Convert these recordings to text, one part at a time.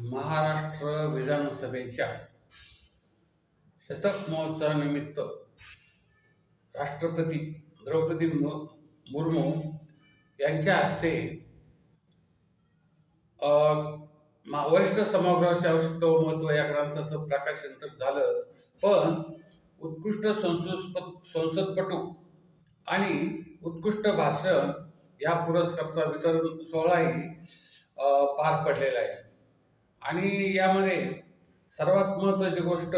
महाराष्ट्र विधानसभेच्या शतक महोत्सवानिमित्त राष्ट्रपती द्रौपदी मु- मुर्मू यांच्या हस्ते मा- वरिष्ठ सभागृहाची आवश्यकता व महत्त्व या ग्रंथाचं प्रकाशन तर झालं पण उत्कृष्ट संसद संसदपटू आणि उत्कृष्ट भाषण या पुरस्काराचा वितरण सोहळाही पार पडलेला आहे. आणि यामध्ये सर्वात महत्त्वाची गोष्ट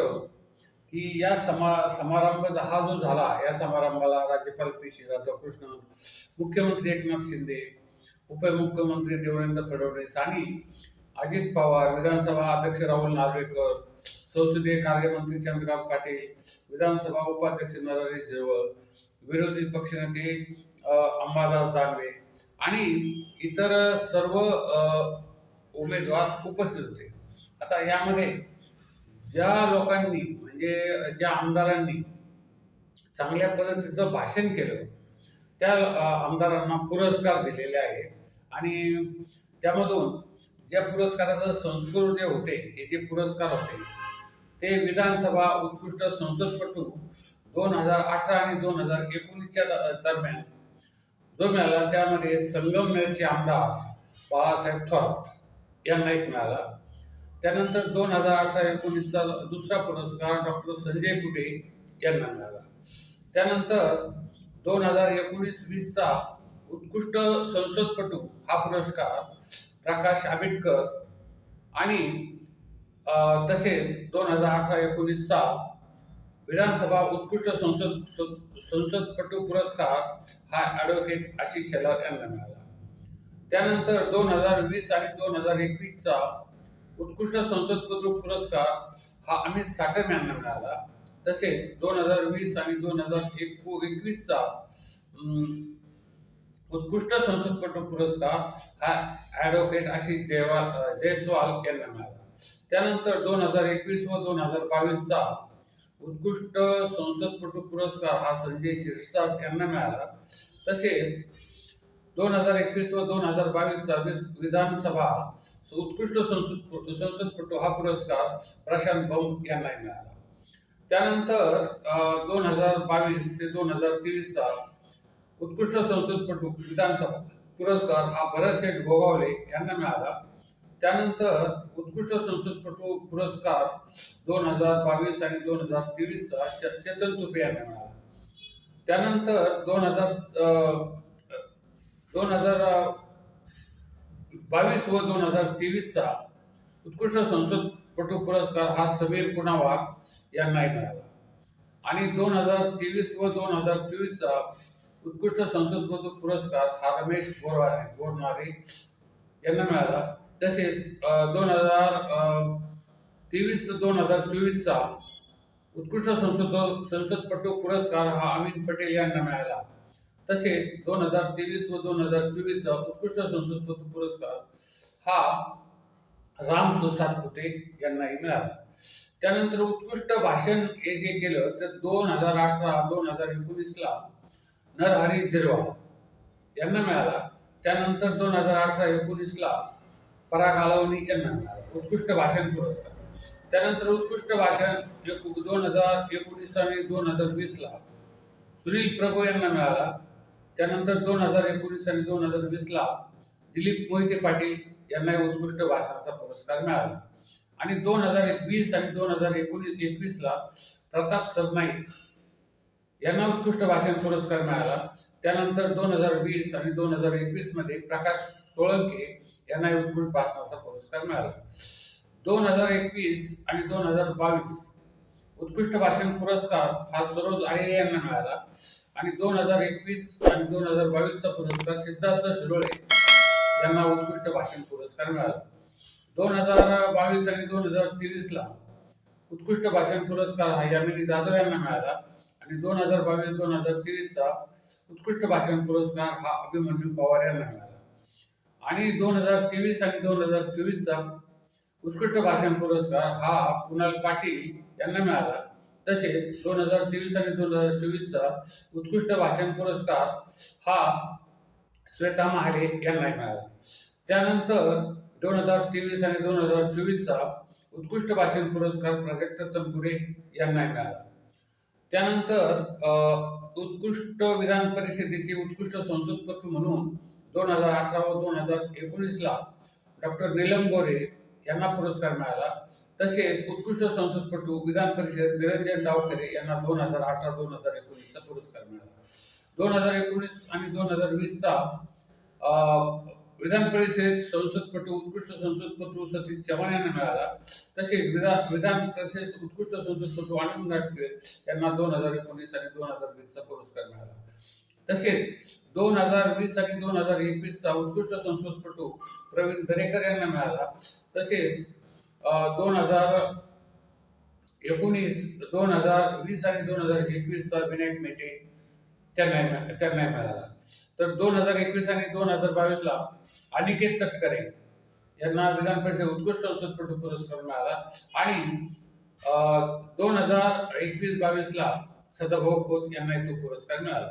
की या समा समारंभाचा हा जो झाला या समारंभाला राज्यपाल पी श्री राधाकृष्ण मुख्यमंत्री एकनाथ शिंदे उपमुख्यमंत्री देवेंद्र फडणवीस आणि अजित पवार विधानसभा अध्यक्ष राहुल नार्वेकर संसदीय कार्यमंत्री चंद्रकांत पाटील विधानसभा उपाध्यक्ष नरहरी झिरवळ विरोधी पक्षनेते अंबादास दानवे आणि इतर सर्व उमेदवार उपस्थित होते. आता यामध्ये ज्या लोकांनी म्हणजे ज्या आमदारांनी चांगल्या पद्धतीचं भाषण केलं त्या आमदारांना पुरस्कार दिलेले आहेत. आणि त्यामधून ज्या पुरस्काराचं संस्कृत जे होते हे जे पुरस्कार होते ते विधानसभा उत्कृष्ट संसदपटू दोन हजार अठरा आणि दोन हजार एकोणीसच्या द- दरम्यान जो मिळाला त्यामध्ये संगमनेरचे आमदार बाळासाहेब थोरात. यांना एक मिळाला. त्यानंतर दोन हजार अठरा एकोणीसचा दुसरा पुरस्कार डॉक्टर संजय कुटे यांना मिळाला. त्यानंतर दोन हजार एकोणीस वीसचा उत्कृष्ट संसदपटू हा पुरस्कार प्रकाश आंबेडकर आणि तसेच दोन हजार अठरा एकोणीसचा विधानसभा उत्कृष्ट संसद संसदपटू पुरस्कार हा ॲडव्होकेट आशिष शेलार यांना मिळाला. त्यानंतर दोन हजार वीस आणि दोन हजार एकवीसचा उत्कृष्ट संसदपत्र पुरस्कार हा अमित साटम यांना मिळाला. तसेच दोन हजार वीस आणि दोन हजार एको एकवीसचा उत्कृष्ट संसदपटू पुरस्कार हा ॲडव्होकेट आशिष जयवा जयस्वाल यांना मिळाला. त्यानंतर दोन हजार एकवीस व दोन हजार बावीसचा उत्कृष्ट संसदपटू पुरस्कार हा संजय शिरसाट यांना मिळाला. तसेच दोन हजार एकवीस व दोन हजार बावीसचा विस- विधानसभा उत्कृष्ट संसद संसदपटू हा पुरस्कार प्रशांत भाऊ यांना मिळाला. त्यानंतर दोन हजार बावीस ते दोन हजार तेवीसचा उत्कृष्ट संसदपटू विधानसभा पुरस्कार हा भरत शेठ गोगावले यांना मिळाला. त्यानंतर उत्कृष्ट संसदपटू पुरस्कार दोन हजार बावीस आणि दोन हजार तेवीसचा चेतन तुपे यांना मिळाला. त्यानंतर दोन हजार दोन हजार बावीस व दोन हजार तेवीसचा उत्कृष्ट संसदपटू पुरस्कार हा समीर कुणावार यांनाही मिळाला. आणि दोन हजार तेवीस व दोन हजार चोवीसचा उत्कृष्ट संसदपटू पुरस्कार हा रमेश बोरवारे बोरनारे यांना मिळाला. तसेच दोन हजार तेवीस ते दोन हजार चोवीसचा उत्कृष्ट संसद संसदपटू पुरस्कार हा अमित पटेल यांना मिळाला. तसेच दोन हजार तेवीस व दोन हजार चोवीसचा उत्कृष्ट संसदपटू पुरस्कार हा राम सातपुते यांनाही मिळाला. त्यानंतर उत्कृष्ट भाषण हे जे केलं तर दोन हजार अठरा दोन हजार एकोणीसला नरहरी झिरवा यांना मिळाला. त्यानंतर दोन हजार अठरा एकोणीसला पराग आलवणी यांना मिळाला. उत्कृष्ट भाषण पुरस्कार. त्यानंतर उत्कृष्ट भाषण एक- दोन हजार एकोणीस आणि दोन हजार वीसला सुनील प्रभू यांना मिळाला. त्यानंतर दोन हजार एकोणीस आणि दोन हजार वीसला दिलीप मोहिते पाटील यांनाही उत्कृष्ट भाषणाचा पुरस्कार मिळाला. आणि दोन हजार एकवीस आणि दोन हजार एकोणीस एकवीसला प्रताप सरनाईक यांना उत्कृष्ट भाषण पुरस्कार मिळाला. त्यानंतर दोन हजार वीस आणि दोन हजार एकवीसमध्ये प्रकाश सोळंके यांना उत्कृष्ट भाषणाचा पुरस्कार मिळाला. दोन हजार एकवीस आणि दोन हजार बावीस उत्कृष्ट भाषण पुरस्कार हा सरोज आहेरे यांना मिळाला. आणि दोन हजार एकवीस आणि दोन हजार बावीसचा पुरस्कार सिद्धार्थ शिरोळे यांना उत्कृष्ट भाषण पुरस्कार मिळाला. दोन हजार बावीस आणि दोन हजार तेवीसला उत्कृष्ट भाषण पुरस्कार हा यामिनी जाधव यांना मिळाला. आणि दोन हजार बावीस दोन हजार तेवीसचा उत्कृष्ट भाषण पुरस्कार हा अभिमन्यू पवार यांना मिळाला. आणि दोन हजार तेवीस आणि दोन हजार चोवीसचा उत्कृष्ट भाषण पुरस्कार हा कुणाल पाटील यांना मिळाला. तसेच दोन हजार तेवीस आणि दोन हजार चोवीसचा उत्कृष्ट भाषण पुरस्कार हा श्वेता महाले यांना मिळाला. त्यानंतर दोन हजार तेवीस आणि दोन हजार चोवीसचा उत्कृष्ट भाषण पुरस्कार प्राजक्त तंपुरे यांना मिळाला. त्यानंतर उत्कृष्ट विधान परिषदेचे उत्कृष्ट संसदपटू म्हणून दोन हजार अठरा व दोन हजार एकोणीसला डॉक्टर नीलम गोरे यांना पुरस्कार मिळाला. तसेच उत्कृष्ट संसदपटू विधान परिषद निरंजन डावखरे यांना दोन हजार अठरा दोन हजार एकोणीसचा पुरस्कार मिळाला. दोन हजार एकोणीस आणि दोन हजार वीसचा विधान परिषद संसदपटू उत्कृष्ट संसदपटू सतीश चव्हाण यांना मिळाला. तसेच विधान विधान परिषद उत्कृष्ट संसदपटू आनंद घाटगे यांना दोन हजार एकोणीस आणि दोन हजार वीसचा पुरस्कार मिळाला. तसेच दोन हजार वीस आणि दोन हजार एकवीसचा उत्कृष्ट संसदपटू प्रवीण दरेकर यांना मिळाला. तसेच दोन हजार एकोणीस दोन हजार वीस आणि दोन हजार एकवीसचा विनायक मेटे त्यांना त्यांना मिळाला. तर दोन हजार एकवीस आणि दोन हजार बावीसला अनिकेत तटकरे यांना विधान परिषद उत्कृष्ट संसदपटू पुरस्कार मिळाला आणि दोन हजार एकवीस बावीसला सदाभाऊ खोत यांना तो पुरस्कार मिळाला.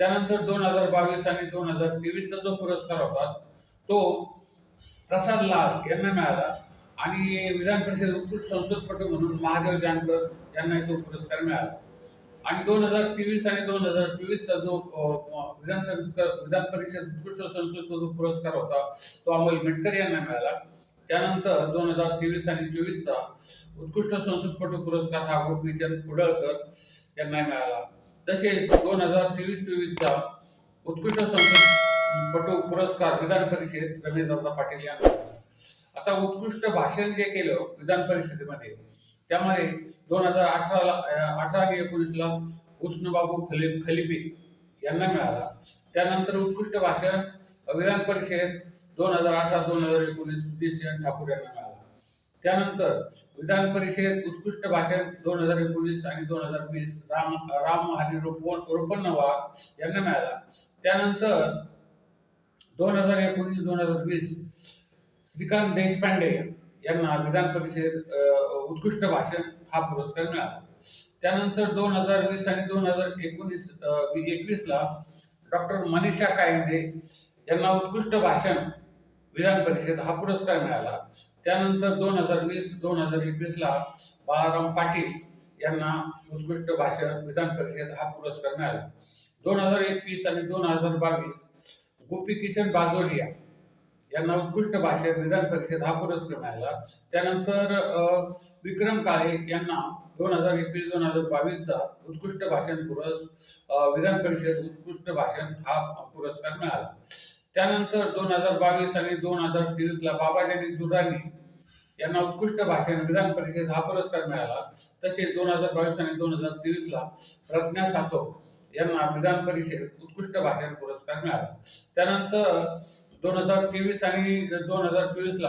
त्यानंतर दोन हजार बावीस आणि दोन हजार तेवीसचा जो पुरस्कार होता तो प्रसाद लाल यांना मिळाला. आणि विधान परिषद उत्कृष्ट संसदपटू म्हणून महादेव जानकर यांना तो पुरस्कार मिळाला. आणि दोन हजार तेवीस आणि दोन हजार चोवीसचा जो विधान विधानसभा विधान परिषद उत्कृष्ट जो पुरस्कार होता तो अमोल मेटकर यांना मिळाला. त्यानंतर दोन हजार तेवीस आणि चोवीसचा उत्कृष्ट संसदपटू पुरस्कार हा गोपीचंद कुडळकर यांना मिळाला. तसेच दोन हजार तेवीस चोवीसचा उत्कृष्ट संसदपटू पुरस्कार विधान परिषद रमेशदादा पाटील यांना मिळाला. आता उत्कृष्ट भाषण जे केलं विधान परिषदेमध्ये त्यामध्ये दोन हजार अठराला अठरा आणि एकोणीसला उष्णबाबू खली खलिपी यांना मिळाला. त्यानंतर उत्कृष्ट भाषण विधान परिषद दोन हजार अठरा दोन हजार एकोणीस सुधीर ठाकूर यांना मिळाला. त्यानंतर विधान परिषद उत्कृष्ट भाषण दोन हजार एकोणीस आणि दोन हजार वीस राम राम हरी रोपण रोपणवार यांना मिळाला. त्यानंतर दोन हजार एकोणीस दोन हजार वीस श्रीकांत देशपांडे यांना विधान परिषद उत्कृष्ट भाषण हा पुरस्कार मिळाला. त्यानंतर दोन हजार वीस आणि दोन हजार एकोणीस एकवीसला डॉक्टर मनीषा कायंदे यांना उत्कृष्ट भाषण विधान परिषद हा पुरस्कार मिळाला. त्यानंतर दोन हजार वीस दोन हजार एकवीसला बाळाराम पाटील यांना उत्कृष्ट भाषण विधान परिषद हा पुरस्कार मिळाला. दोन हजार एकवीस आणि दोन हजार बावीस गोपी किशन बाजोरिया यांना उत्कृष्ट भाषेत विधान परिषद हा पुरस्कार मिळाला. त्यानंतर विक्रम काळे यांना दोन हजार एकवीस दोन हजार बावीसचा उत्कृष्ट भाषण पुरस विधान परिषद उत्कृष्ट भाषण हा पुरस्कार मिळाला. त्यानंतर दोन हजार बावीस आणि दोन हजार तेवीसला बाबाजानी दुरानी यांना उत्कृष्ट भाषण विधान परिषद हा पुरस्कार मिळाला. तसेच दोन हजार बावीस आणि दोन हजार तेवीसला प्रज्ञा सातव यांना विधान परिषद उत्कृष्ट भाषण पुरस्कार मिळाला. त्यानंतर दोन हजार तेवीस आणि दोन हजार चोवीसला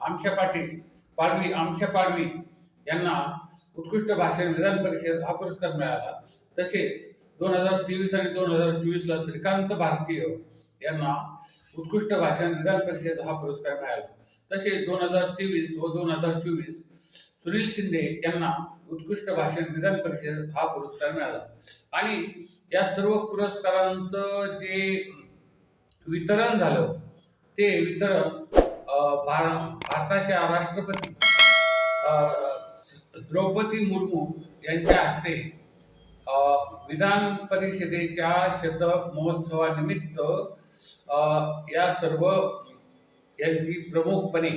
आमशा पाटील पाडवी आमशा पाडवी यांना उत्कृष्ट भाषण विधान परिषद हा पुरस्कार मिळाला. तसेच दोन हजार तेवीस आणि दोन हजार चोवीसला श्रीकांत भारतीय यांना उत्कृष्ट भाषण विधान परिषद हा पुरस्कार मिळाला. तसेच दोन हजार तेवीस व दोन हजार चोवीस सुनील शिंदे यांना उत्कृष्ट भाषण विधान परिषद हा पुरस्कार मिळाला. आणि या सर्व पुरस्कारांचं जे वितरण झालं ते वितरण भार भारताच्या राष्ट्रपती द्रौपदी मुर्मू यांच्या हस्ते विधान परिषदेच्या शतक महोत्सवानिमित्त या सर्व यांची प्रमुखपणे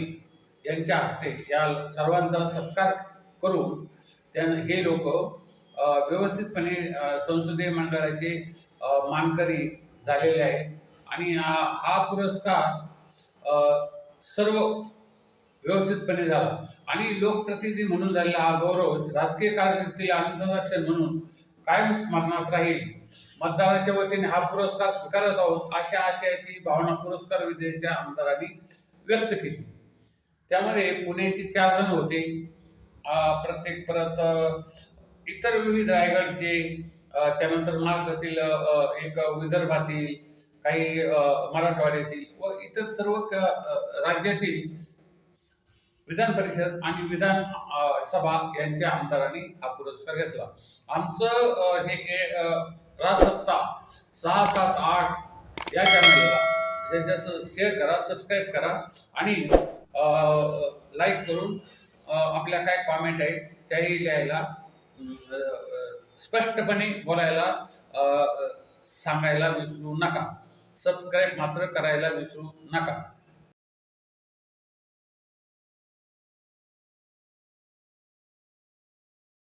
यांच्या हस्ते या सर्वांचा सत्कार करून त्यानं हे लोक व्यवस्थितपणे संसदीय मंडळाचे मानकरी झालेले आहेत. आणि हा हा पुरस्कार सर्व व्यवस्थितपणे झाला. आणि लोकप्रतिनिधी म्हणून झालेला हा गौरव राजकीय कारकिर्दीतील आनंदाचा क्षण म्हणून कायम स्मरणात राहील. मतदाराच्या वतीने हा पुरस्कार स्वीकारत आहोत अशा आशयाची भावना पुरस्कार विजेच्या आमदारांनी व्यक्त केली. त्यामध्ये पुण्याचे चार जण होते. प्रत्येक परत इतर विविध रायगडचे त्यानंतर महाराष्ट्रातील एक विदर्भातील काही मराठवाड्यातील व इतर सर्व राज्यातील विधान परिषद आणि विधान सभा यांच्या आमदारांनी हा पुरस्कार घेतला. आमचं हे राजसत्ता सहा सात आठ या चॅनलला शेअर म्हणजे करा सबस्क्राईब करा आणि लाईक करून आपल्या काय कॉमेंट आहे त्याही लिहायला स्पष्टपणे बोलायला सांगायला विसरू नका. सबस्क्राईब मात्र करायला विसरू नका.